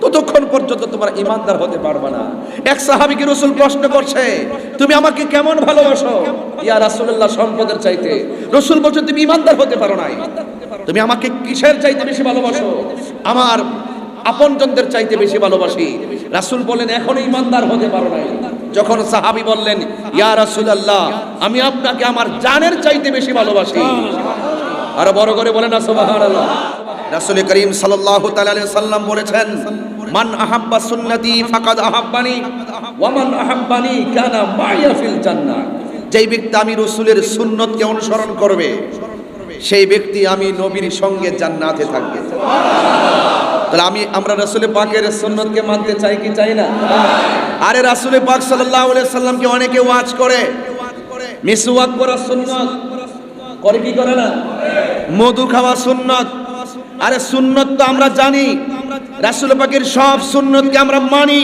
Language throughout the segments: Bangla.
ততক্ষণ পর্যন্ত তোমার ইমানদার হতে পারবে না। এক সাহাবিকে রসুল প্রশ্ন করছে, তুমি আমাকে কেমন ভালোবাসো? ইয়া রাসূলুল্লাহ, সম্পদের চাইতে। রসুল বলছে, তুমি ইমানদার হতে পারো নাই। তুমি আমাকে কিসের চাইতে বেশি ভালোবাসো? আমার আপনজনদের চাইতে বেশি ভালোবাসি। রাসূল বললেন, এখনও ইমানদার হতে পারো নাই। যখন সাহাবি বললেন, ইয়া রাসুল আল্লাহ আমি আপনাকে আমার জানের চাইতে বেশি ভালোবাসি। আর বড় করে বলেন না, সুবহানাল্লাহ। রাসূল করিম আলাইহি সাল্লাম বলেছেন, মান আহাব্বা সুন্নতি ফাকাদ আহাব্বানি, ওয়া মান আহাব্বানি কানা মাইয়া ফিল যেই ব্যক্তি আমি রাসূলের সুন্নতকে অনুসরণ করবে, সেই ব্যক্তি আমি নবীর সঙ্গে জান্নাতে থাকবে। তাহলে আমি, আমরা রাসূলে পাকের সুন্নতকে মানতে চাই কি চাই না? আরে রাসূলে পাক সাল্লাল্লাহু সাল্লামকে অনেকে ওয়াজ করে, মিসওয়াক করা সুন্নাত, করে কি করে না? মধু খাওয়া সুন্নত আরে সুন্নত তো আমরা জানি। রাসূল পাকের সব সুন্নতকে আমরা মানি।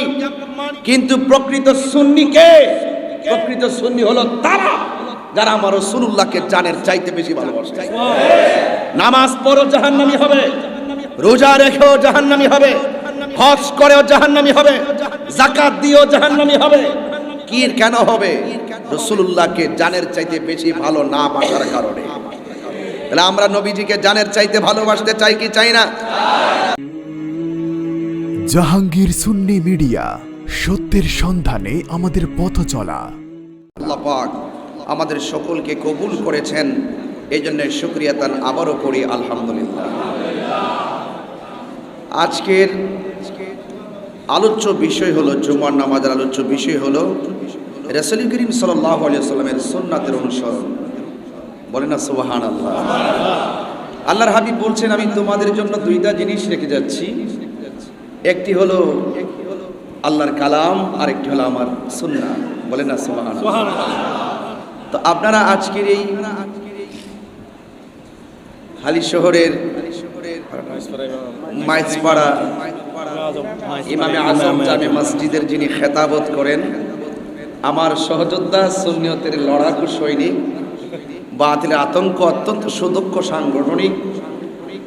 কিন্তু প্রকৃত সুন্নিকে প্রকৃত সুন্নি হলো তারা, যারা আমার রাসূলুল্লাহকে জানের চাইতে বেশি ভালোবাসে। নামাজ পড়ো জাহান্নামী হবে, রোজা রেখেও জাহান্নামী হবে, হজ করেও জাহান্নামী হবে জাকাত দিয়েও জাহান্নামী হবে। কি কেন হবে? রসুল্লাহকে জানের চাইতে বেশি ভালো না বাসার কারণে। তাহলে আমরা নবীজিকে জানের চাইতে ভালোবাসতে চাই কি চাই না? জাহাঙ্গীর সুন্নি মিডিয়া সত্যের সন্ধানে আমাদের পথ চলা। আল্লাহ পাক আমাদের সকলকে কবুল করেছেন এই জন্য শুক্রিয়া তান আবারও করি আলহামদুলিল্লাহ। আজকের আলোচ্য বিষয় হলো জুমার নামাজের আলোচ্য বিষয় হলো রসুল করিম সাল্লাহ আলিয়া সাল্লামের সুন্নাতের অনুসরণ। বলে না সুবাহান আল্লাহ আল্লাহর হাবিব বলছেন আমি তোমাদের জন্য দুইটা জিনিস রেখে যাচ্ছি। একটি হলো আল্লাহর কালাম আর একটি হলো আমার সুন্না বলে না সুবাহান তো আপনারা আজকের এই হালি শহরের মাইজপাড়া ইমামে আজম জামে মসজিদের যিনি খেতাবত করেন আমার সহযোদ্ধা সুন্নিয়তের লড়াকু সৈনিক বাতিলের আতঙ্ক অত্যন্ত সুদক্ষ সাংগঠনিক।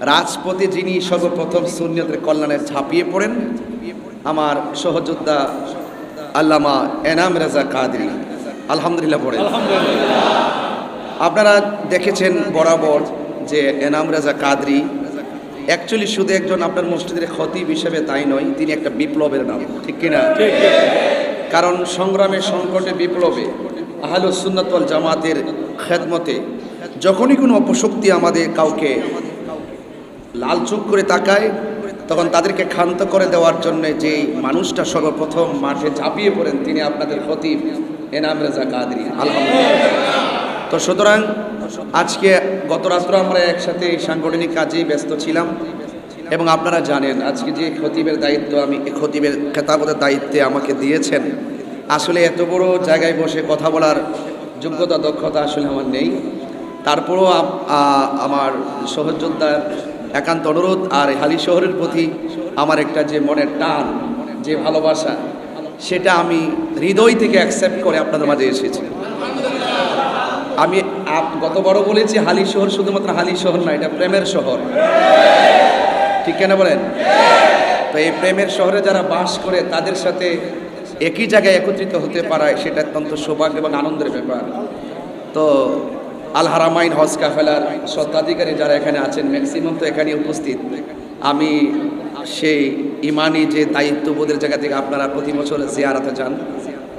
রাজপথে যিনি সর্বপ্রথম সুন্নিয়তের কল্যাণে ঝাঁপিয়ে পড়েন আমার সহযোদ্ধা আল্লামা এনাম রাজা কাদরি। আলহামদুলিল্লাহ পড়েন। আপনারা দেখেছেন বরাবর যে এনাম রাজা কাদরি অ্যাকচুয়ালি শুধু একজন আপনার মসজিদের খতিব হিসেবে তাই নয় তিনি একটা বিপ্লবের নাম। ঠিক কিনা? কারণ সংগ্রামে সংকটে বিপ্লবে আহলুস সুন্নাত জামাতের খেদমতে, যখনই কোনো অপশক্তি আমাদের কাউকে লাল চোখ করে তাকায়, তখন তাদেরকে ক্ষান্ত করে দেওয়ার জন্য যে মানুষটা সর্বপ্রথম মাঠে ঝাঁপিয়ে পড়েন, তিনি আপনাদের খতিব এনাম রেজা কাদরি। আলহামদুলিল্লাহ। তো সুতরাং আজকে গত রাত্র আমরা একসাথে সাংগঠনিক কাজেই ব্যস্ত ছিলাম। এবং আপনারা জানেন, আজকে যে খতিবের দায়িত্ব আমি, খতিবের খেতাবতের দায়িত্বে আমাকে দিয়েছেন আসলে এত বড় জায়গায় বসে কথা বলার যোগ্যতা, দক্ষতা আসলে আমার নেই। তারপরও আম- আমার সহযোদ্ধার একান্ত অনুরোধ আর হালি শহরের প্রতি আমার একটা যে মনের টান, যে ভালোবাসা, সেটা আমি হৃদয় থেকে অ্যাকসেপ্ট করে আপনাদের মাঝে এসেছি। আমি গত বড় বলেছি হালি শহর শুধুমাত্র হালি শহর না, এটা প্রেমের শহর। ঠিক কেন বলেন? তো এই প্রেমের শহরে যারা বাস করে, তাদের সাথে একই জায়গায় একত্রিত হতে পারায় সেটা অত্যন্ত সৌভাগ্য এবং আনন্দের ব্যাপার। তো আল হারামাইন হজ কাফেলার স্বত্বাধিকারী যারা এখানে আছেন ম্যাক্সিমাম তো এখানে উপস্থিত। আমি সেই ইমানি যে দায়িত্ববোধের জায়গা থেকে আপনারা প্রতি বছর জিয়ারাতে যান।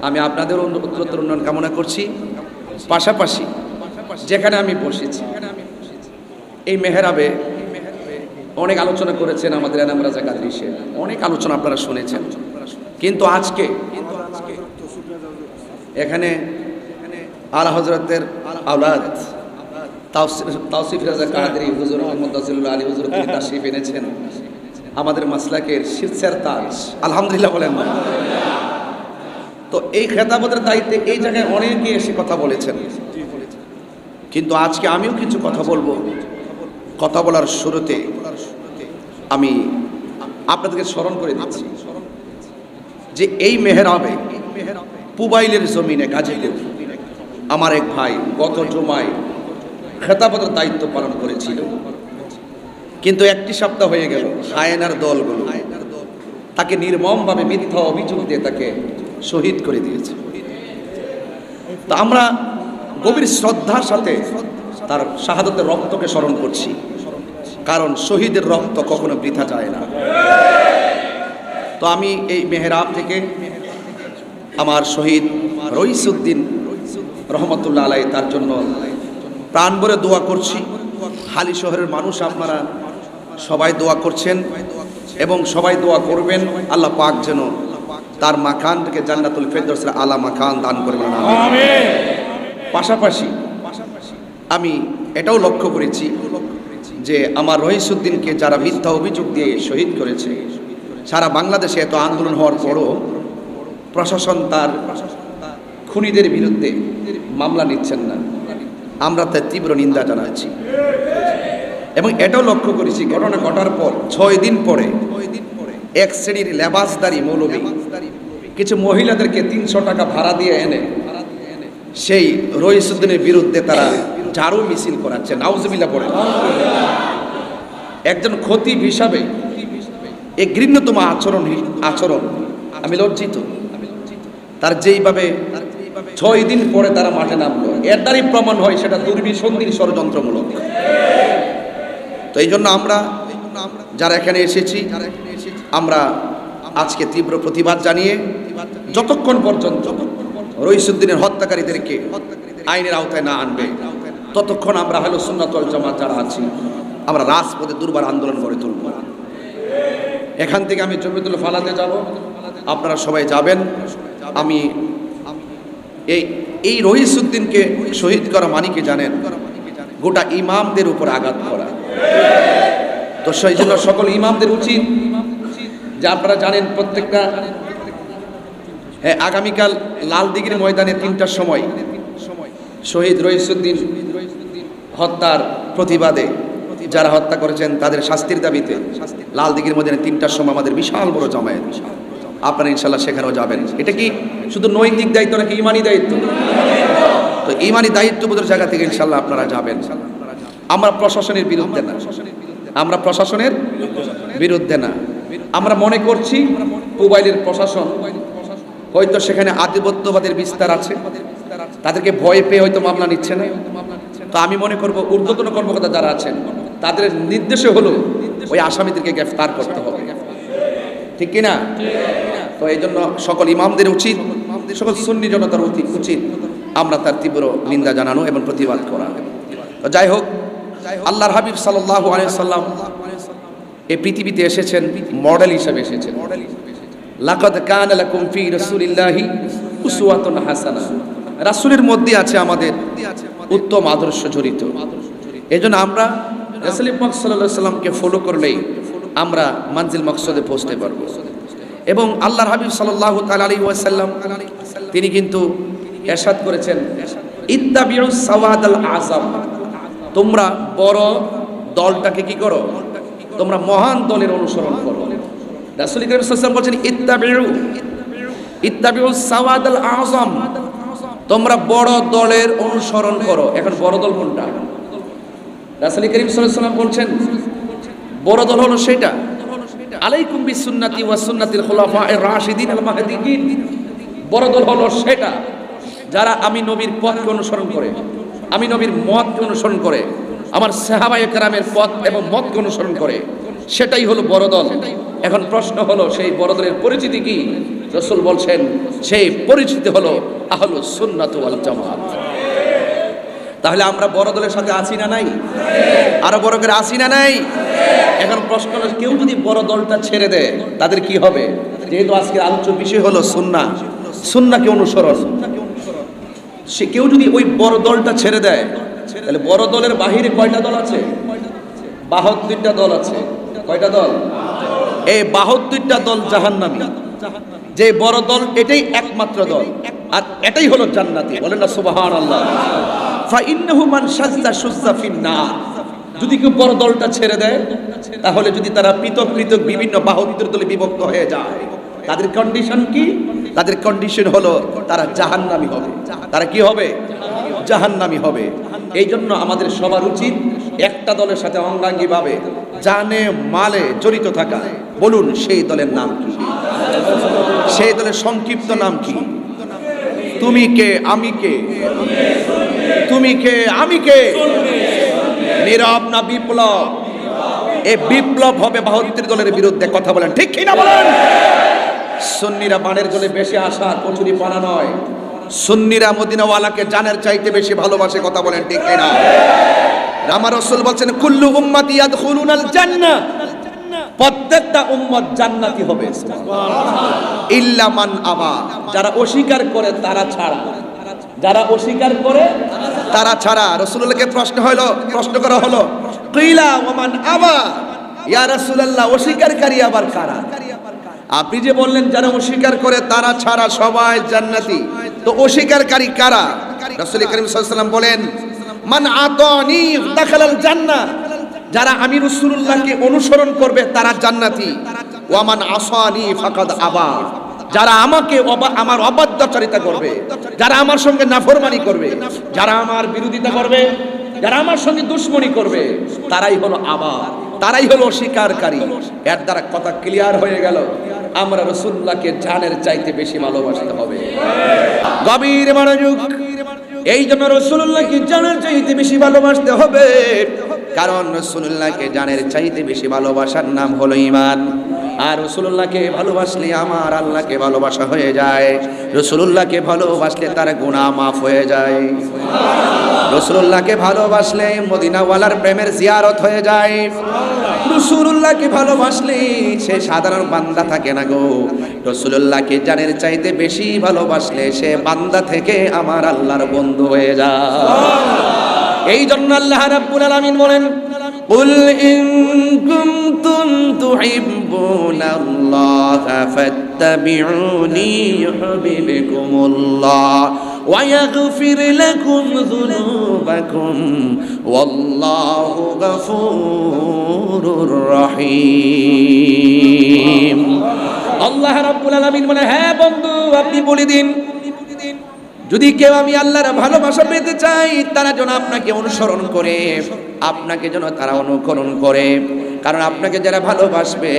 আমি আপনাদের উত্তরোত্তর উন্নয়ন কামনা করছি। পাশাপাশি যেখানে আমি বসেছি, এই মেহরাবে অনেক আলোচনা করেছেন আমাদের এনাম রাজা কাদরি অনেক আলোচনা আপনারা শুনেছেন। কিন্তু আজকে এখানে আলা হজরতের আওলাদ তাওসিফ- রাজা কাদরি হুজুর মোহাম্মদ আলী হুজুর তিনি এনেছেন। আমাদের মাসলাকের শীর্ষের তাজ আলহামদুলিল্লাহ বলেন না তো এই খেতাবতের দায়িত্বে এই জায়গায় অনেকে এসে কথা বলেছেন। কিন্তু আজকে আমিও কিছু কথা বলব। কথা বলার শুরুতে আমি আপনাদেরকে স্মরণ করে দিচ্ছি। যে এই মেহরাবে পুবাইলের জমিনে গাজীপুর আমার এক ভাই গত জমায় খেতাবতের দায়িত্ব পালন করেছিল। কিন্তু একটি সপ্তাহ হয়ে গেল হায়নার দলগুলো তাকে নির্মমভাবে মিথ্যা অভিযোগ দিয়ে তাকে শহীদ করে দিয়েছে। তো আমরা গভীর শ্রদ্ধার সাথে তার শাহাদতের রক্তকে স্মরণ করছি। কারণ শহীদের রক্ত কখনো বৃথা যায় না। তো আমি এই মেহরাব থেকে আমার শহীদ রইসুদ্দিন রহমতুল্লাহ আলাই তার জন্য প্রাণ ভরে দোয়া করছি। হালি শহরের মানুষ আপনারা সবাই দোয়া করছেন এবং সবাই দোয়া করবেন। আল্লাহ পাক যেন তার মাখানকে জান্নাতুল ফেরদৌসের আলা মাখান দান করবেন পাশাপাশি আমি এটাও লক্ষ্য করেছি যে আমার রহিসুদ্দিনকে যারা মিথ্যা অভিযোগ দিয়ে শহীদ করেছে সারা বাংলাদেশে এত আন্দোলন হওয়ার পরও প্রশাসন তার খুনিদের বিরুদ্ধে মামলা নিচ্ছেন না। আমরা তার তীব্র নিন্দা জানাচ্ছি। এবং এটাও লক্ষ্য করেছি, ঘটনা ঘটার পর, ছয় দিন পরে এক শ্রেণির লেবাসদারি মৌলবী কিছু মহিলাদেরকে তিনশো টাকা ভাড়া দিয়ে এনে সেই রহিসুদ্দিনের বিরুদ্ধে তারা ঝাড়ু মিছিল করাচ্ছে। নাউজবিল্লা পড়ে। একজন খতিব হিসাবে এই ঘৃণ্যতম আচরণ আচরণ আমি লজ্জিত। তার যেইভাবে ছয় দিন পরে তারা মাঠে নামলো, এর দ্বারাই প্রমাণ হয় সেটা দুর্বিসন্ধির ষড়যন্ত্রমূলক। তো এই জন্য আমরা যারা এখানে এসেছি, আমরা আজকে তীব্র প্রতিবাদ জানিয়ে যতক্ষণ পর্যন্ত রইসুদ্দিনের হত্যাকারীদেরকে আইনের আওতায় না আনবে, ততক্ষণ আমরা হলো সুন্নাতল জামাত যারা আছি, আমরা রাজপথে দুর্বার আন্দোলন গড়ে তুলব। এখান থেকে আমি জমিতুল ফালাতে যাব। আপনারা সবাই যাবেন। আমি এই এই রহিসুদ্দিনকে শহীদ করা মানিকে জানেন। গোটা ইমামদের উপর আঘাত করা। তো সেই জন্য সকল ইমামদের উচিত যে আপনারা জানেন প্রত্যেকটা হ্যাঁ আগামীকাল লাল দিঘির ময়দানে তিনটার সময় শহীদ রহিসুদ্দিন হত্যার প্রতিবাদে যারা হত্যা করেছেন তাদের শাস্তির দাবিতে লাল দিঘির মধ্যে তিনটার সময় আমাদের বিশাল বড় জামায়াত। আপনারা ইনশাল্লাহ সেখানেও যাবেন। এটা কি শুধু নৈতিক দায়িত্ব নাকি ইমানি দায়িত্ব? তো ইমানি দায়িত্ববোধের জায়গা থেকে ইনশাল্লাহ আপনারা যাবেন। আমরা প্রশাসনের বিরুদ্ধে না। আমরা প্রশাসনের বিরুদ্ধে না। আমরা মনে করছি মোবাইলের প্রশাসন হয়তো সেখানে আধিপত্যবাদের বিস্তার আছে। তাদেরকে ভয় পেয়ে হয়তো মামলা নিচ্ছে না। তো আমি মনে করব ঊর্ধ্বতন কর্মকর্তা যারা আছেন তাদের নির্দেশে হলো ওই আসামিদেরকে গ্রেফতার করতে হবে। ঠিক কিনা তো এই জন্য সকল ইমামদের উচিত, সকল সুন্নি জনতার উচিত উচিত আমরা তার তীব্র নিন্দা জানানো এবং প্রতিবাদ করা। তো যাই হোক, আল্লাহর হাবিব সাল্লাহ আলাইসাল্লাম এই পৃথিবীতে এসেছেন, মডেল হিসেবে এসেছেন। লাকাদ কানা লাকুম ফি রাসূলিল্লাহি উসওয়াতুন হাসানা। রাসূলের মধ্যে আছে আমাদের উত্তম আদর্শ জড়িত। এজন্য আমরা রাসূল পাক সাল্লামকে ফলো করলেই আমরা মানজিল মকসদে পৌঁছতে পারব। এবং আল্লাহর হাবিব তাআলা আলাইহি ওয়াসাল্লাম, তিনি কিন্তু এরশাদ করেছেন সাওয়াদাল আযম তোমরা বড় দলটাকে কি করো? তোমরা মহান দলের অনুসরণ করো। রাসূল করিম বলছেন, ইত্তাবিউ ইত্তাবিউ সাওয়াদাল আযম তোমরা বড় দলের অনুসরণ করো। এখন বড় দল কোনটা? রাসূল করিম আলাইহি বলছেন, বড় দল হলো সেটা। আলাইকুম বিসুন্নাতি ওয়া সুন্নাতিল খুলাফা এর রাশিদিন আল মাহদিদিন বড় দল হলো সেটা, যারা আমি নবীর পথকে অনুসরণ করে, আমি নবীর মতকে অনুসরণ করে, আমার সাহাবায়ে কেরামের পথ এবং মতকে অনুসরণ করে, সেটাই হলো বড় দল। এখন প্রশ্ন হলো, সেই বড় দলের পরিচিতি কি? রসুল বলছেন, সেই পরিচিতি হলো আহলু সুন্নাত ওয়াল জামাত। তাহলে আমরা বড় দলের সাথে আছি না নাই? আরও বড় করে আসি না নাই? এখন প্রশ্ন হলো, কেউ যদি বড় দলটা ছেড়ে দেয়, তাদের কি হবে? যেহেতু আজকে আলোচ্য বিষয় হলো সুন্না সুন্নাকে অনুসরণ। সে কেউ যদি ওই বড় দলটা ছেড়ে দেয়, তাহলে বড় দলের বাহিরে কয়টা দল আছে? বাহাত্তরটা দল আছে। কয়টা দল? এই বাহাত্তরটা দল জাহান্নামী। যে বড় দল, এটাই একমাত্র দল। আর এটাই হলো জান্নাতি। বলেন না সুবাহান আল্লাহ যদি কেউ বড় দলটা ছেড়ে দেয়, তাহলে যদি তারা পৃথক পৃথক বিভিন্ন বাহাত্তর দলে বিভক্ত হয়ে যায়, তাদের কন্ডিশন কি? তাদের কন্ডিশন হলো তারা জাহান্নামি হবে। তারা কি হবে? জাহান্নামি হবে। এই জন্য আমাদের সবার উচিত একটা দলের সাথে অঙ্গাঙ্গি ভাবে জানে, মালে জড়িত থাকা। বলুন, সেই দলের নাম কি? সেই দলের সংক্ষিপ্ত নাম কি? তুমি কে, আমি কে? তুমি কে, আমি কে? নীরব না বিপ্লব? এ বিপ্লব হবে বাহাত্তর দলের বিরুদ্ধে, কথা বলেন, ঠিক কিনা বলেন? সুন্নিরা বানের জলে বেশি আসা কচুরি পানা নয়। সুন্নিরা মদিনাওয়ালাকে জানের চাইতে বেশি ভালোবাসে, কথা বলেন, ঠিক কিনা? রামা রসুল বলছেন, কুল্লু উম্মাতি ইয়াদখুলুনাল জান্নাহ প্রত্যেকটা উম্মত জান্নাতি হবে ইল্লা মান আবা। যারা অস্বীকার করে, তারা ছাড়া। যারা অস্বীকার করে, তারা ছাড়া। রসুল্লাহকে প্রশ্ন হলো প্রশ্ন করা হলো, কিলা ওমান আবা? ইয়া রাসূলুল্লাহ, অস্বীকারী আবার কারা? আপনি যে বললেন, যারা অস্বীকার করে, তারা ছাড়া সবাই জান্নাতি। তো অস্বীকারী কারা? রাসূল করিম সাল্লাল্লাহু বলেন, মান আতানি দাখালাল জান্নাহ। যারা আমি রসুল্লাহকে অনুসরণ করবে, তারা জান্নাতি। ওয়ামান আসানি ফাকাদ আবা। যারা আমাকে আমার অবাধ্যচারিতা করবে, যারা আমার সঙ্গে নাফরমানি করবে, যারা আমার বিরোধিতা করবে, যারা আমার সঙ্গে দুশ্মনী করবে, তারাই হলো আবা তারাই হলো অস্বীকারী এর দ্বারা কথা ক্লিয়ার হয়ে গেল। আমরা রসুল্লাহকে জানের চাইতে বেশি ভালোবাসতে হবে। গভীর মনোযোগ, এই জন্য রসুল্লাহকে জানের চাইতে বেশি ভালোবাসতে হবে। কারণ রসুল্লাহকে জানের চাইতে বেশি ভালোবাসার নাম হলো ইমান আর রসুল্লাহকে ভালোবাসলে আমার আল্লাহকে ভালোবাসা হয়ে যায়। রসুল্লাহকে ভালোবাসলে তার গুণা মাফ হয়ে যায়। রসুল্লাহকে ভালোবাসলে মদিনাওয়ালার প্রেমের জিয়ারত হয়ে যায়। রসুল্লাহকে ভালোবাসলে সে সাধারণ বান্দা থাকে না গো। রসুল্লাহকে জানের চাইতে বেশি ভালোবাসলে সে বান্দা থেকে আমার আল্লাহর বন্ধু হয়ে যায়। এই জন্য আল্লাহ রাব্বুল আলামিন বলেন قل إن كنتم تحبون الله فاتبعوني يحببكم الله ويغفر لكم ذنوبكم والله غفور رحيم আল্লাহ রাব্বুল আলামিন বলে হ্যাঁ বন্ধু আপনি বলে দিন যদি কেউ আমি আল্লাহর ভালোবাসা পেতে চাই, তারা যেন আপনাকে অনুসরণ করে, আপনাকে যেন তারা অনুকরণ করে। কারণ আপনাকে যারা ভালোবাসবে,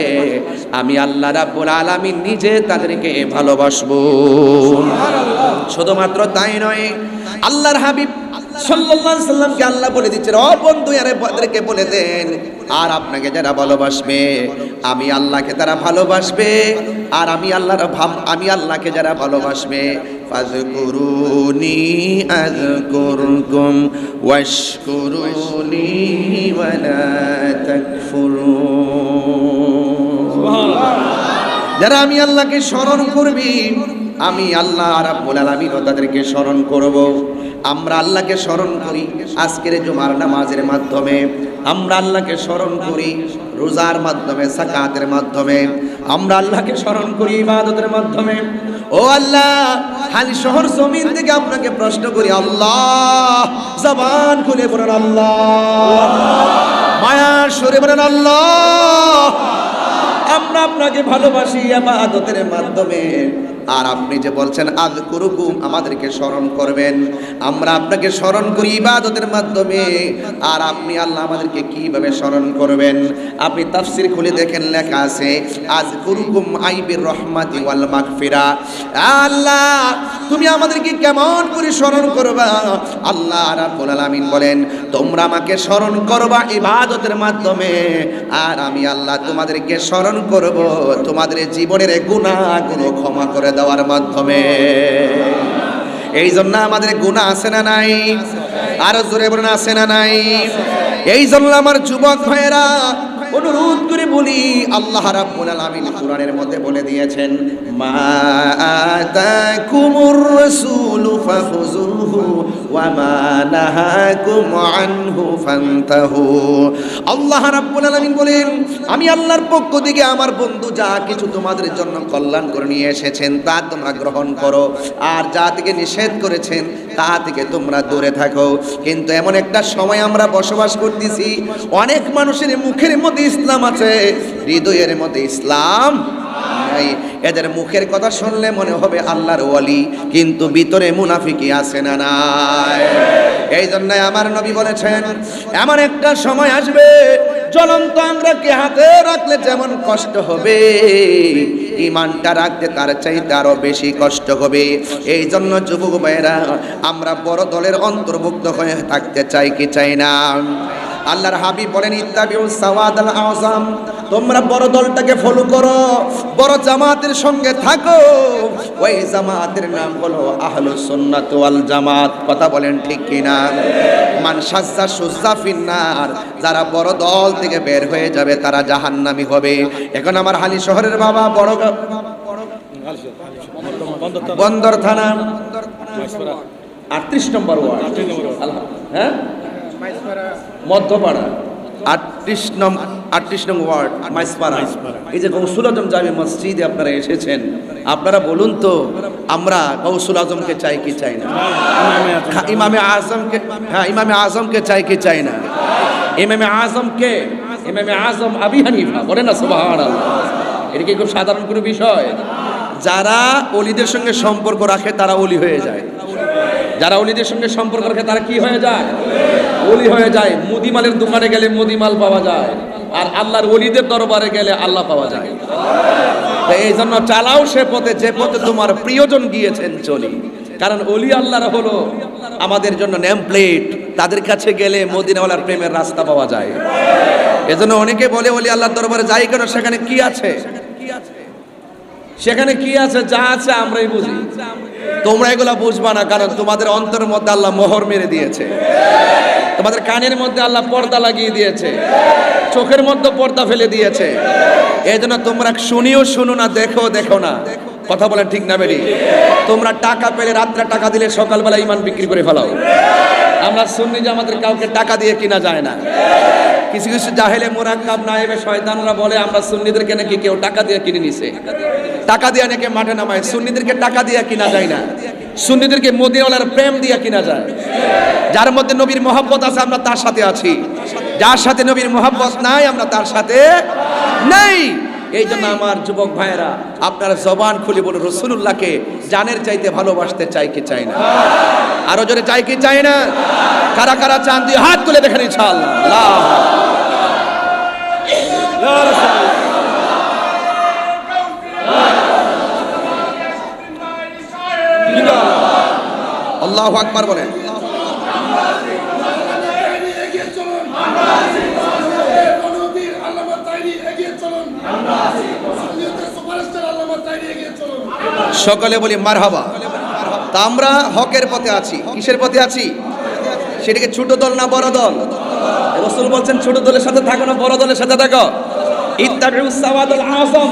আমি আল্লাহ রাব্বুল আলামিন নিজে তাদেরকে ভালোবাসবো। শুধুমাত্র তাই নয়, আল্লাহর হাবিব সাল্লাল্লাহু আলাইহি সাল্লামকে আল্লাহ বলে দিচ্ছেন, ও বন্ধু, আরে তাদেরকে বলে দেন, আর আপনাকে যারা ভালোবাসবে, আমি আল্লাহকে তারা ভালোবাসবে, আর আমি আল্লাহর আমি আল্লাহকে যারা ভালোবাসবে ফাজকুরুনি أذكركم واشكروني ولا تكفرون. যারা আমি আল্লাহকে স্মরণ করবি, আমি আল্লাহ রাব্বুল আলামিন তাদেরকে স্মরণ করব। আমরা আল্লাহকে স্মরণ করি আজকের জুমার নামাজের মাধ্যমে। আমরা আল্লাহকে স্মরণ করি রোজার মাধ্যমে সাকাতের মাধ্যমে। আমরা আল্লাহকে স্মরণ করি ইবাদতের মাধ্যমে। ও আল্লাহ, খালি শহর জমিন থেকে আপনাকে প্রশ্ন করি, আল্লাহ, জবান খুলে বলেন আল্লাহ। মায়া সরে বলেন আল্লাহ। আমরা আপনাকে ভালোবাসি আবাদতের মাধ্যমে। আর আপনি যে বলছেন আজ কুরুকুম আমাদেরকে স্মরণ করবেন। আমরা আপনাকে স্মরণ করি ইবাদতের মাধ্যমে। আর আপনি আল্লাহ আমাদেরকে কীভাবে স্মরণ করবেন? আপনি তাফসির খুলে দেখেন, লেখা আছে আজ কুরুকুম আইবির রহমাতি ওয়াল মাগফিরা আল্লাহ, তুমি আমাদেরকে কেমন করে স্মরণ করবা? আল্লাহ রাব্বুল আলামিন বলেন, তোমরা আমাকে স্মরণ করবা ইবাদতের মাধ্যমে। আর আমি আল্লাহ তোমাদেরকে স্মরণ করব। তোমাদের জীবনের গুনাহগুলো ক্ষমা করে দেওয়ার মাধ্যমে। এই জন্য আমাদের গুণা আছে না নাই? আরও জোরে বলেন, আছে না নাই? এই জন্য আমার যুবক ভাইয়েরা অনুরোধ করে বলি, আল্লাহ রাব্বুল আলামিন কোরআনের মধ্যে বলে দিয়েছেন, মা আতাকুমুর রাসূলু ফাখুযুহু ওয়া মা নাহাকুম আনহু ফান্তাহু। আল্লাহ রাব্বুল আলামিন বলেন, আমি আল্লাহর পক্ষ থেকে আমার বন্ধু যা কিছু তোমাদের জন্য কল্যাণ করে নিয়ে এসেছেন, তা তোমরা গ্রহণ করো। আর যা থেকে নিষেধ করেছেন, তা থেকে তোমরা দূরে থাকো। কিন্তু এমন একটা সময় আমরা বসবাস করতেছি, অনেক মানুষের মুখের মধ্যে ইসলাম আছে, হৃদয়ের মধ্যে ইসলাম এদের মুখের কথা শুনলে মনে হবে আল্লাহর ওয়ালি, কিন্তু ভিতরে মুনাফিকি আছে না নাই। এই জন্য আমার নবী বলেছেন, এমন একটা সময় আসবে, জ্বলন্ত আংরাকে হাতে রাখলে যেমন কষ্ট হবে ইমানটা রাখতে তার চাইতে আরও বেশি কষ্ট হবে। এই জন্য যুবক ভাইয়েরা, আমরা বড় দলের অন্তর্ভুক্ত হয়ে থাকতে চাই কি চাই না? আল্লাহর হাবিব বলেন, ইত্তাবিউ আযম। তোমরা বড় দলটাকে ফলো করো, বড় জামাতের সঙ্গে থাকো। ওই জামাতের নাম হলো আহলুস সুন্নাত জামাত। কথা বলেন ঠিক কিনা? মান সাজ্জা সুজ্জা ফিন্নার। যারা বড় দল থেকে বের হয়ে যাবে, তারা জাহান্নামী হবে। এখন আমার হালি শহরের বাবা বড় বন্দর থানা। আটত্রিশ নম্বর ওয়ার্ড। হ্যাঁ? মধ্যপাড়া ওয়ার্ড এই যে গৌসুল আজম জামে মসজিদে আপনারা এসেছেন, আপনারা বলুন তো, আমরা গৌসুল আজমকে চাই কি চাই না? খা- ইমামে আজমকে হ্যাঁ ইমামে আজমকে চাই কি চাই না? ইমামে আজমকে, ইমামে আজম আবি হানিফা বলে না সুবহানাল্লাহ। এটা কি খুব সাধারণ কোনো বিষয়? যারা অলিদের সঙ্গে সম্পর্ক রাখে, তারা অলি হয়ে যায়। যারা অলিদের সঙ্গে সম্পর্ক রাখে, তারা কি হয়ে যায়? অলি হয়ে যায়। মুদিমালের দোকানে গেলে মুদিমাল পাওয়া যায়। আর আল্লাহর অলিদের দরবারে গেলে আল্লাহ পাওয়া যায়। তো এই জন্য চালাও সে পথে, যে পথে তোমার প্রিয়জন গিয়েছেন, চলি। কারণ অলি আল্লাহর হলো আমাদের জন্য নেম প্লেট তাদের কাছে গেলে মদিনাওয়ালার প্রেমের রাস্তা পাওয়া যায়। এজন্য অনেকে বলে, অলি আল্লাহর দরবারে যাই কেন? সেখানে কি আছে? সেখানে কি আছে? যা আছে আমরাই বুঝি। তোমরা এগুলা বুঝবা না, কারণ তোমাদের অন্তরের মধ্যে আল্লাহ মোহর মেরে দিয়েছে। তোমাদের কানের মধ্যে আল্লাহ পর্দা লাগিয়ে দিয়েছে। চোখের মধ্যে পর্দা ফেলে দিয়েছে। এই জন্য তোমরা শুনিও শুনো না, দেখো দেখো না। কথা বলেন ঠিক না, বেরি? তোমরা টাকা পেলে রাত্রে টাকা দিলে সকালবেলা ইমান বিক্রি করে ফেলাও। আমরা শুনি যে আমাদের কাউকে টাকা দিয়ে কিনা যায় না। কিছু কিছু জাহেলে মোরাক্কাব নায়েবে শয়তানরা বলে, আমরা সুন্নিদেরকে নাকি কেউ টাকা দিয়ে কিনে নিছে। টাকা দিয়ে অনেকে মাঠে নামায়? সুন্নিদেরকে টাকা দিয়ে কিনা যায় না। সুন্নিদেরকে মোদিওয়ালার প্রেম দিয়ে কিনা যায়। যার মধ্যে নবীর মহব্বত আছে, আমরা তার সাথে আছি। যার সাথে নবীর মহব্বত নাই, আমরা তার সাথে নাই। এই জন্য আমার যুবক ভাইয়েরা, আপনারা জবান খুলে বলুন রসুল্লাহকে জানের চাইতে ভালোবাসতে চাই কি চাই না? আরও জোরে চাই কি চাই না? কারা কারা চান দিয়ে হাত তুলে দেখেন ইনশাআল্লাহ। তাইরি এগিয়ে চলুন সকলে বলি, মারহাবা। তা আমরা হকের পথে আছি। কিসের পথে আছি? সেটাকে ছোট দল না বড় দল? রসুল বলছেন, ছোট দলের সাথে থাকো না, বড় দলের সাথে থাকো। সাওয়াদুল আযম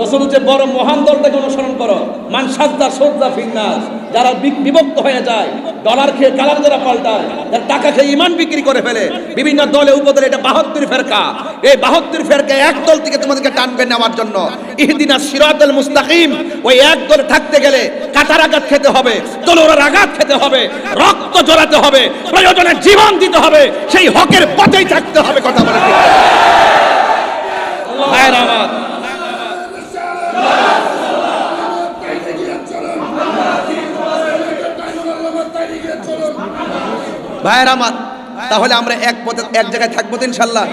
রসুল হচ্ছে বড় মহান দলটাকে অনুসরণ করো। মান সাদ্দা সদ্দা ফিন্নাস যারা বিভক্ত হয়ে যায়, ডলার খেয়ে কালার যারা পাল্টায়, যারা টাকা খেয়ে ইমান বিক্রি করে ফেলে, বিভিন্ন দলে উপদলে এটা বাহাত্তর ফেরকা। এই বাহাত্তর ফেরকা এক দল থেকে তোমাদেরকে টানবে নেওয়ার জন্য। ইহদিনা সিরাতাল মুস্তাকিম, ওই এক দলে থাকতে গেলে কাটার আঘাত খেতে হবে তলোয়ার আঘাত খেতে হবে, রক্ত জড়াতে হবে, প্রয়োজনে জীবন দিতে হবে, সেই হকের পথেই থাকতে হবে কথা বলে। ঠিক। ভাইয়েরা আমার আল্লামা তাইরি এগিয়ে চলুন ভাইয়ের আমার, তাহলে আমরা এক পথে, এক জায়গায় থাকব তো ইনশাল্লাহ।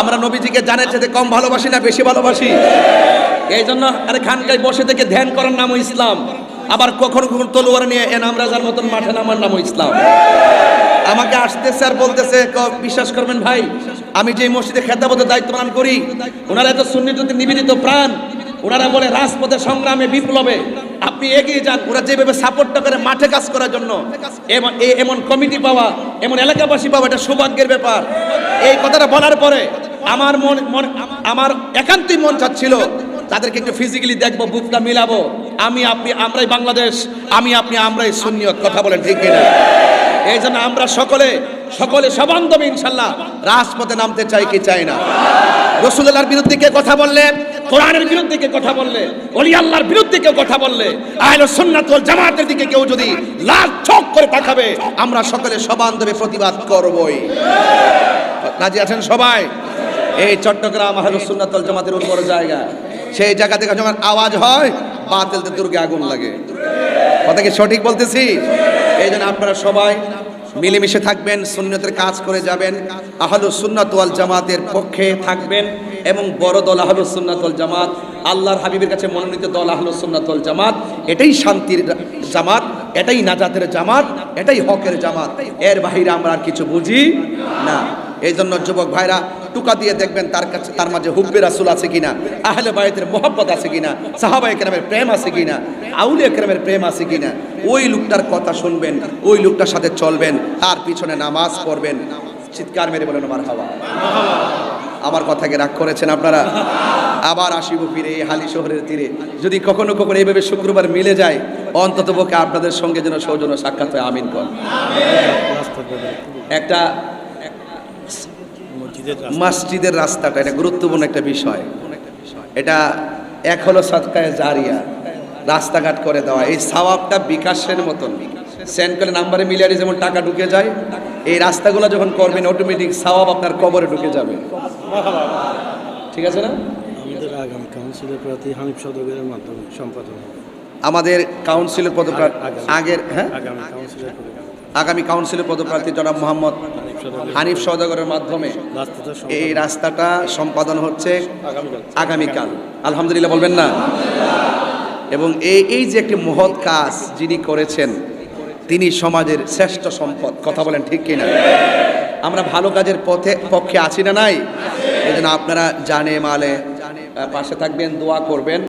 আমরা নবীজিকে জানের চাইতে কম ভালোবাসি না বেশি ভালোবাসি। এই জন্য আরে খানকায় বসে থেকে ধ্যান করার নামও ইসলাম। আবার কখনো কখনো তলোয়ার নিয়ে এনাম রাজার মতন মাঠে নামার নামও ইসলাম। আমাকে আসতেছে আর বলতেছে বিশ্বাস করবেন ভাই, আমি যে মসজিদে খেতাবতের দায়িত্ব পালন করি, ওনারা এত সুন্নিত নিবেদিত প্রাণ ওনারা বলে, রাজপথে সংগ্রামে বিপ্লবে আপনি এগিয়ে যান। ওরা যেভাবে সাপোর্টটা করে মাঠে কাজ করার জন্য, এমন কমিটি পাওয়া, এমন এলাকাবাসী পাওয়া, এটা সৌভাগ্যের ব্যাপার। এই কথাটা বলার পরে আমার মন মন, আমার একান্তই মন চাচ্ছিল, তাদেরকে একটু ফিজিক্যালি দেখব, বুকটা মিলাবো। আমি, আপনি, আমরাই বাংলাদেশ, আমি, আপনি, আমরাই সুন্নিয়ত কথা বলেন ঠিক কিনা? এই জন্য আমরা সকলে সকলে সবান্ধবে ইনশাল্লাহ। রাজপথে নামতে চাই কি চাই না? রসুল্লাহর বিরুদ্ধে কে কথা বললে? কোরআনের বিরুদ্ধে কে কথা বললে? অলি আল্লাহর বিরুদ্ধে কেউ কথা বললে? আহলে সুন্নাত ওয়াল জামাতের দিকে কেউ যদি লাল চোখ করে তাকাবে, আমরা সকলে সবান্ধবে প্রতিবাদ করবই। রাজি আছেন সবাই? এই চট্টগ্রাম আহলে সুন্নাত জামাতের উর্বর জায়গা। সেই জায়গা থেকে যখন আওয়াজ হয় বাতিলতে দুর্গে আগুন লাগে। কথা কি সঠিক বলতেছি? এই জন্য আপনারা সবাই মিলেমিশে থাকবেন, সুন্নতের কাজ করে যাবেন আহলু সুন্নাত ওয়াল জামাতের পক্ষে থাকবেন এবং বড় দল আহলু সুন্নাত জামাত, আল্লাহর হাবিবের কাছে মনোনীত দল আহলু সুন্নাত জামাত, এটাই শান্তির জামাত, এটাই নাজাতের জামাত, এটাই হকের জামাত। এর বাহিরে আমরা আর কিছু বুঝি না। এই জন্য যুবক ভাইরা টুকা দিয়ে দেখবেন তার কাছে, তার মাঝে হুব্বে রাসুল আছে কিনা, আহলে বায়তের মোহব্বত আছে কিনা, সাহাবা একরামের প্রেম আছে কিনা আউলি একরামের প্রেম আছে কিনা, ওই লোকটার কথা শুনবেন, ওই লোকটার সাথে চলবেন, তার পিছনে নামাজ পড়বেন। চিৎকার মেরে বলেন, আমার হাওয়া। আমার কথাকে রাগ করেছেন আপনারা? আবার আসিব ফিরে এই হালি শহরের তীরে। যদি কখনো কখনো এইভাবে শুক্রবার মিলে যায় অন্তত পক্ষে আপনাদের সঙ্গে যেন সৌজন্য সাক্ষাৎ হয়, আমিন কর। একটা মসজিদের রাস্তাটা এটা গুরুত্বপূর্ণ একটা বিষয়। এটা এক হলো সৎকায় জারিয়া রাস্তাঘাট করে দেওয়া। এই সওয়াবটা বিকাশের মতন। সেন্ড করে নাম্বারে মিলিয়ারি যেমন টাকা ঢুকে যায় এই রাস্তাগুলো যখন করবেন অটোমেটিক সওয়াব আপনার কবরে ঢুকে যাবে। ঠিক আছে না? আমাদের আগামী কাউন্সিলের প্রার্থী হানিফ সদগরের মাধ্যমে সম্পাদন আমাদের কাউন্সিলের পদপ্রার্থী আগের হ্যাঁ? আগামী কাউন্সিলের আগামী কাউন্সিলের পদপ্রার্থী জনাব মোহাম্মদ হানিফ সদগর হানিফ সওদাগরের মাধ্যমে এই রাস্তাটা সম্পাদন হচ্ছে আগামীকাল। আলহামদুলিল্লাহ বলবেন না? এবং এই এই যে একটি মহৎ কাজ যিনি করেছেন, তিনি সমাজের শ্রেষ্ঠ সম্পদ। কথা বলেন ঠিক কিনা? আমরা ভালো কাজের পথে, পক্ষে আছি না নাই? এই জন্য আপনারা জানে মালে পাশে থাকবেন, দোয়া করবেন।